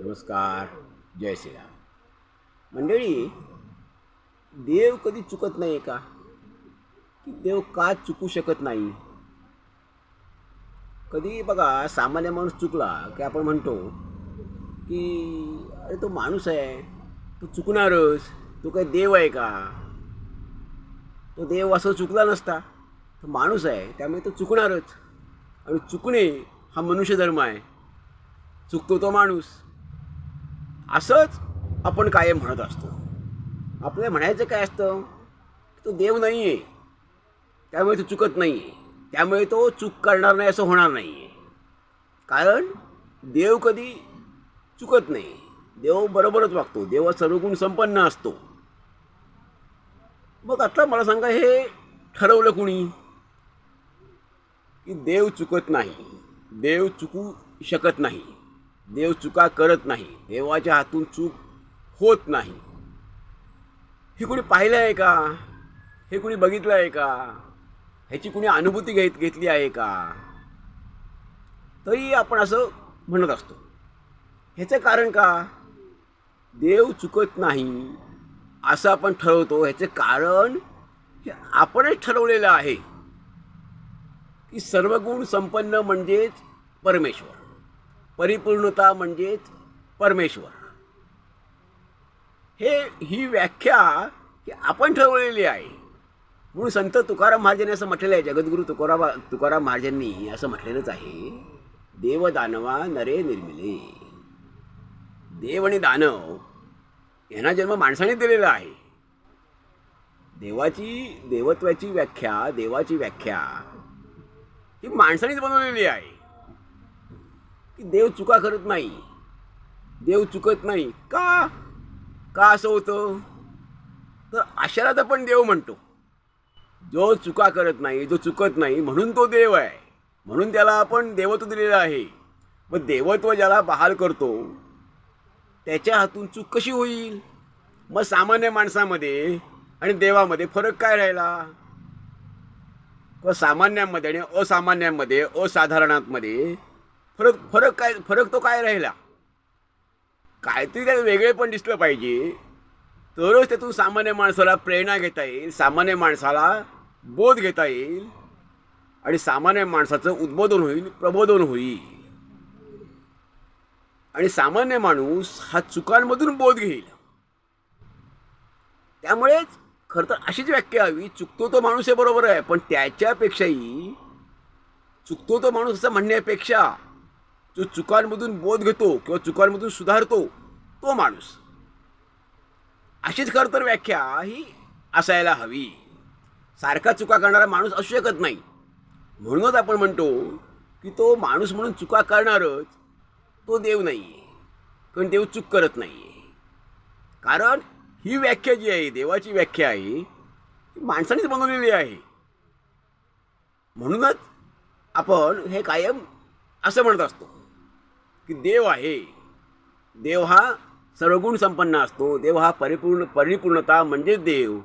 नमस्कार जय श्रीराम. मंडळी देव कधी चुकत नाही का? की देव का चुकू शकत नाही? कधी बघा सामान्य माणूस चुकला की आपण म्हणतो की अरे तो माणूस आहे तो चुकणारच तो काही देव आहे का? तो देव असं चुकला नसता. तो माणूस आहे त्यामुळे तो चुकणारच. आणि चुकणे हा मनुष्य धर्म आहे. चुकतो तो माणूस. असंच आपण कायम म्हणत असतो. आपल्याला म्हणायचं काय असतं? तो देव नाही आहे त्यामुळे तो चुकत नाही आहे त्यामुळे तो चूक करणार नाही असं होणार नाही आहे कारण देव कधी चुकत नाही. देव बरोबरच वागतो. देव सर्वगुण संपन्न असतो. मग आता मला सांगा हे ठरवलं कुणी? की देव चुकत नाही. देव चुकू शकत नाही. देव चुका करत नाही. देवाच्या हातून चूक होत नाही. हे कुणी पाहिलं आहे का? हे कुणी बघितलं आहे का? ह्याची कुणी अनुभूती घेत घेतली आहे का? तरी आपण असं म्हणत असतो. ह्याचं कारण का? देव चुकत नाही असं आपण ठरवतो. ह्याचं कारण हे आपणच ठरवलेलं आहे. की सर्वगुण संपन्न म्हणजेच परमेश्वर. परिपूर्णता म्हणजेच परमेश्वर. हे ही व्याख्या की आपण ठरवलेली आहे. म्हणून संत तुकाराम महाराजांनी असं म्हटलेलं आहे जगद्गुरू तुकाराम तुकाराम महाराजांनी असं म्हटलेलंच आहे देव दानवा नरे निर्मिले. देव आणि दानव यांना जन्म माणसाने दिलेला आहे. देवाची देवत्वाची व्याख्या देवाची व्याख्या ही माणसानेच बनवलेली आहे. की देव चुका करत नाही. देव चुकत नाही. का? का असं होतं? तर अशालाच आपण देव म्हणतो. जो चुका करत नाही जो चुकत नाही म्हणून तो देव आहे. म्हणून त्याला आपण देवत्व दिलेलं आहे. मग देवत्व ज्याला बहाल करतो त्याच्या हातून चूक कशी होईल? मग सामान्य माणसामध्ये आणि देवामध्ये फरक काय राहिला? किंवा सामान्यांमध्ये आणि असामान्यांमध्ये असाधारणांमध्ये फरक फरक काय फरक तो काय राहिला? काहीतरी त्यात वेगळे पण दिसलं पाहिजे. तरच त्यातून सामान्य माणसाला प्रेरणा घेता येईल सामान्य माणसाला बोध घेता येईल आणि सामान्य माणसाचं उद्बोधन होईल प्रबोधन होईल. आणि सामान्य माणूस हा चुकांमधून बोध घेईल. त्यामुळेच खरं तर अशीच व्याख्या हवी चुकतो तो माणूस हे बरोबर आहे पण त्याच्यापेक्षाही चुकतो तो माणूस असं म्हणण्यापेक्षा जो चुकांमधून बोध घेतो किंवा चुकांमधून सुधारतो तो माणूस. अशीच खरं तर व्याख्या ही असायला हवी. सारखा चुका करणारा माणूस असू शकत नाही. म्हणूनच आपण म्हणतो की तो माणूस म्हणून चुका करणारच तो देव नाही आहे कारण देव चूक करत नाही. आहे कारण ही व्याख्या जी आहे देवाची व्याख्या आहे ती माणसानेच बनवलेली आहे. म्हणूनच आपण हे कायम असं म्हणत असतो. की देव आहे. देव हा सर्वगुण संपन्न असतो. देव हा परिपूर्ण परिपूर्णता म्हणजे देव.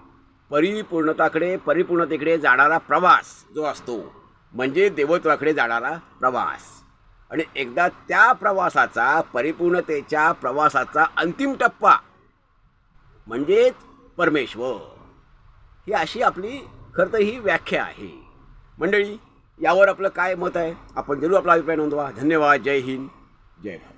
परिपूर्णताकडे परिपूर्णतेकडे जाणारा प्रवास जो असतो म्हणजे देवत्वाकडे जाणारा प्रवास. आणि एकदा त्या प्रवासाचा परिपूर्णतेच्या प्रवासाचा अंतिम टप्पा म्हणजेच परमेश्वर. ही अशी आपली खरं तर ही व्याख्या आहे. मंडळी यावर आपलं काय मत आहे? आपण जरूर आपला अभिप्राय नोंदवा. धन्यवाद. जय हिंद. जय भारत